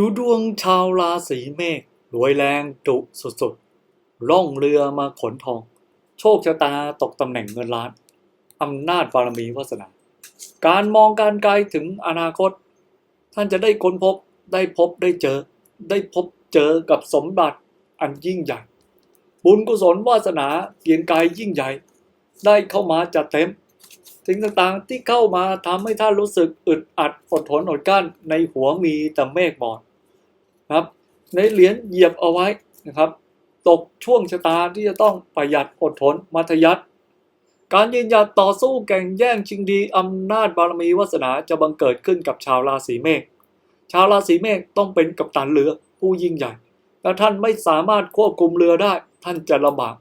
ดูดวงชาวราศีเมษรวยแรงดุสุดๆ ล่องเรือมาขนทอง โชคชะตาตกตำแหน่งเงินล้าน อำนาจบารมีวาสนา การมองการไกลถึงอนาคต ท่านจะได้ค้นพบได้พบได้เจอ ได้พบเจอกับสมบัติอันยิ่งใหญ่ บุญกุศลวาสนาเกียรติกายยิ่งใหญ่ ได้เข้ามาจัดเต็มสิ่งต่างๆที่เข้ามาทำให้ท่านรู้สึกอึดอัดอดทนอดกลั้นในหัวมีแต่เมฆหมอก ครับ ในเหรียญเหยียบเอาไว้นะครับ ตกช่วงชะตาที่จะต้องประหยัดอดทนมัธยัติการยืนหยัดต่อสู้แข่งแย่งชิงดีอำนาจบารมีวาสนาจะบังเกิดขึ้นกับชาวราศีเมษชาวราศีเมษต้องเป็นกัปตันเรือผู้ยิ่งใหญ่แต่ท่านไม่สามารถควบคุมเรือได้ ท่านจะลำบาก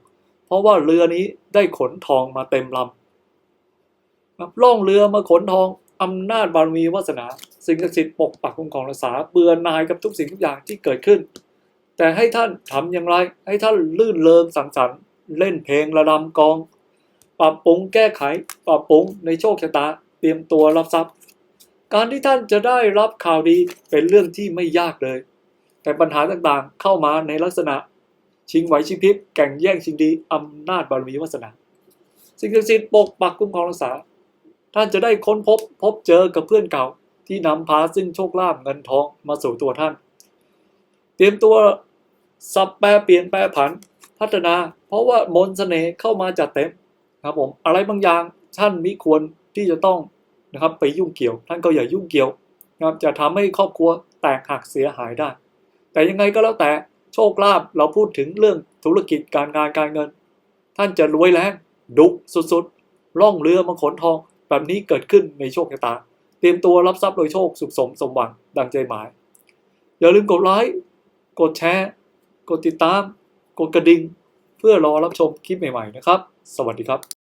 เพราะว่าเรือนี้ได้ขนทองมาเต็มลำล่องเรือมาขนทอง อำนาจบารมีวาสนา สิ่งศักดิ์สิทธิ์ปกปักคุ้มครองรักษาเบื่อนายกับทุกสิ่งทุกอย่างที่เกิดขึ้น แต่ให้ท่านทำอย่างไร ให้ท่านลื่นเริงสังสรรค์เล่นเพลงระดำกอง ปรับปรุงแก้ไข ปรับปรุงในโชคชะตา เตรียมตัวรับทรัพย์ การที่ท่านจะได้รับข่าวดีเป็นเรื่องที่ไม่ยากเลย แต่ปัญหาต่างๆเข้ามาในลักษณะ ชิงไหวชิงพริบแข่งแย่งชิงดีอำนาจบารมีวาสนา สิ่งศักดิ์สิทธิ์ปกปักคุ้มครองรักษา ท่านจะได้ค้นพบพบเจอกับเพื่อนเก่าที่นำพาซึ่งโชคลาภเงินทองมาสู่ตัวท่าน เตรียมตัวสับแปรเปลี่ยนแปรผันพัฒนา เพราะว่ามนต์เสน่ห์เข้ามาจัดเต็มครับผมอะไรบางอย่างท่านมิควรที่จะต้องนะครับไปยุ่งเกี่ยว ท่านก็อย่ายุ่งเกี่ยวนะครับจะทำให้ครอบครัวแตกหักเสียหายได้ แต่ยังไงก็แล้วแต่โชคลาภเราพูดถึงเรื่องธุรกิจการงานการเงิน ท่านจะรวยแรงดุสุดๆล่องเรือมาขนทอง แบบนี้เกิดขึ้นในโชคชะตา เตรียมตัวรับทรัพย์โดยโชคสุขสมสมหวังดังใจหมาย อย่าลืมกดไลค์กดแชร์ กดติดตาม กดกระดิ่ง เพื่อรอรับชมคลิปใหม่ ๆ นะครับ สวัสดีครับ